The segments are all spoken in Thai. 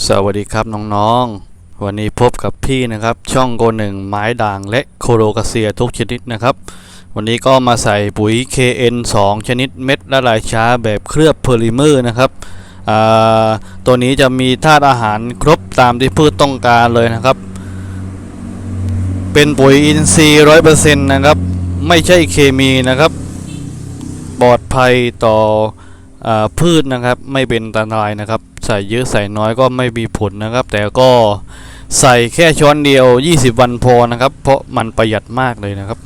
สวัสดีครับน้องๆ วันนี้พบกับพี่นะครับ ช่องโกหนึ่งไม้ด่างและโคโรกาเซียทุกชนิดนะครับ วันนี้ก็มาใส่ปุ๋ย KN 2 ชนิดเม็ดละลายช้าแบบเคลือบโพลิเมอร์นะครับตัวนี้จะมีธาตุอาหารครบตามที่พืชต้องการเลยนะครับ เป็นปุ๋ยอินทรีย์ร้อยเปอร์เซ็นต์นะครับ ไม่ใช่เคมีนะครับ ปลอดภัยต่ออพืชนะครับ ไม่เป็นอันตรายนะครับ ใส่เยอะใส่น้อยก็ไม่มีผลนะครับ แต่ก็ใส่แค่ช้อนเดียว 20 วันพอนะครับ เพราะมันประหยัดมากเลยนะครับ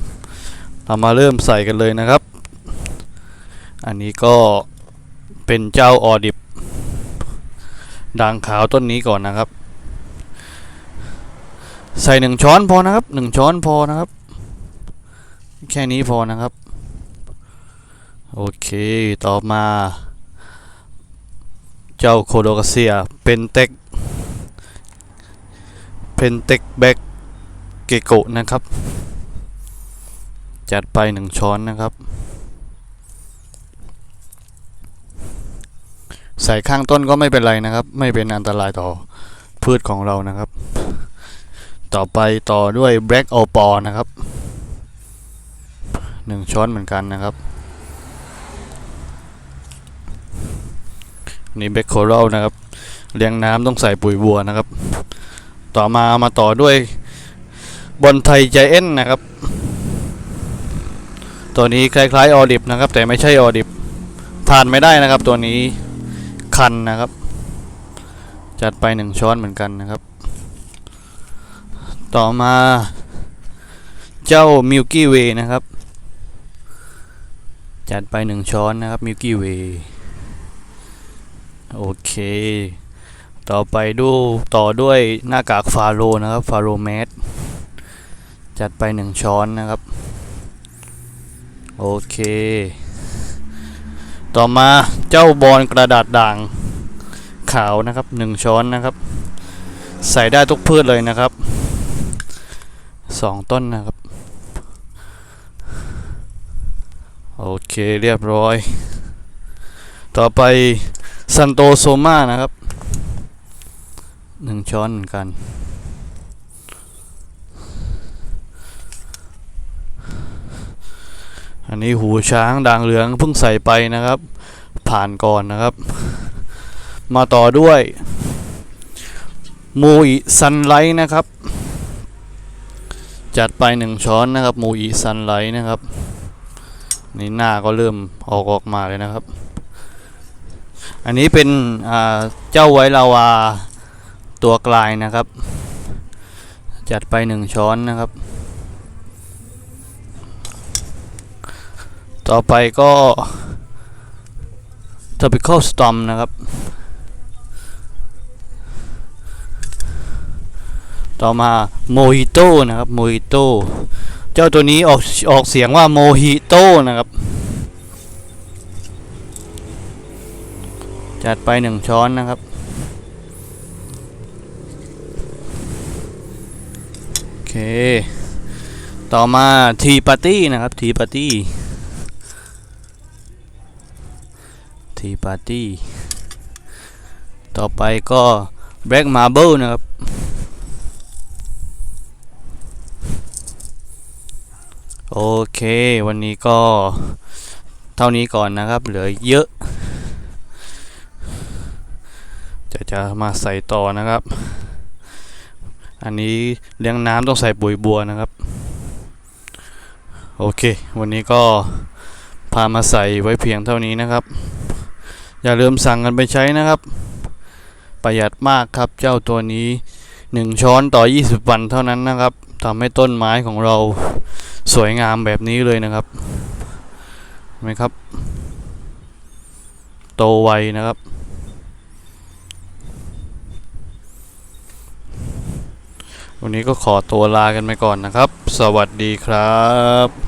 เรามาเริ่มใส่กันเลยนะครับ อันนี้ก็เป็นเจ้าออดิบด่างขาวต้นนี้ก่อนนะครับ ใส่หนึ่งช้อนพอนะครับหนึ่งช้อนพอนะครับ แค่นี้พอนะครับ โอเค ต่อมา จ้าโคโดกาเซียเป็นเต็กเป็นเต็กแบกเกโกะนะครับ จัดไปหนึ่งช้อนนะครับ ใส่ข้างต้นก็ไม่เป็นไรนะครับ ไม่เป็นอันตรายต่อพืชของเรานะครับ ต่อไปต่อด้วยแบล็กโอปอนะครับหนึ่งช้อนเหมือนกันนะครับ นี่เบคโครลนะครับเลี้ยงน้ำต้องใส่ปุ๋ยวัวนะครับ ต่อมามาต่อด้วยบอลไทยใจเอ็นนะครับ ตัวนี้คล้ายๆออดิบนะครับ แต่ไม่ใช่ออดิบทานไม่ได้นะครับ ตัวนี้คันนะครับ จัดไปหนึ่งช้อนเหมือนกันนะครับ ต่อมาเจ้ามิลกี้เวนะครับ จัดไปหนึ่งช้อนนะครับมิลกี้เว โอเค ต่อไปดูต่อด้วยหน้ากากฟาโรนะครับ ฟาโรห์แมสจัดไปหนึ่งช้อนนะครับ โอเค ต่อมาเจ้าบอลกระดาษด่างขาวนะครับหนึ่งช้อนนะครับ ใส่ได้ทุกพืชเลยนะครับสองต้นนะครับ โอเคเรียบร้อย ต่อไป ซันโตโซมานะครับหนึ่งช้อนเหมือนกัน อันนี้หูช้างด่างเหลืองเพิ่งใส่ไปนะครับ ผ่านก่อนนะครับ มาต่อด้วยมูอิซันไลท์นะครับ จัดไปหนึ่งช้อนนะครับมูอิซันไลท์นะครับ นี่หน้าก็เริ่มออกออกมาเลยนะครับ อันนี้เป็นเจ้าไวลาวาตัวกลายนะครับ จัดไปหนึ่งช้อนนะครับ ต่อไปก็ tropical storm นะครับ ต่อมาโมฮิโต้นะครับโมฮิโต้เจ้าตัวนี้ออกออกเสียงว่าโมฮิโต้นะครับ จัดไปหนึ่งช้อนนะครับ โอเค ต่อมาทีปาร์ตี้นะครับ ทีปาร์ตี้ ทีปาร์ตี้ ต่อไปก็แบล็กมาร์เบิลนะครับโอเค วันนี้ก็เท่านี้ก่อนนะครับ เหลือเยอะ จะจะมาใส่ต่อนะครับ อันนี้เลี้ยงน้ำต้องใส่ปุ๋ยบัวนะครับ โอเค วันนี้ก็พามาใส่ไว้เพียงเท่านี้นะครับ อย่าลืมสั่งกันไปใช้นะครับ ประหยัดมากครับเจ้าตัวนี้ 1 ช้อนต่อ 20 วันเท่านั้นนะครับทำให้ต้นไม้ของเราสวยงามแบบนี้เลยนะครับเห็นไหมครับ โตไวนะครับ วันนี้ก็ขอตัวลากันไปก่อนนะครับ สวัสดีครับ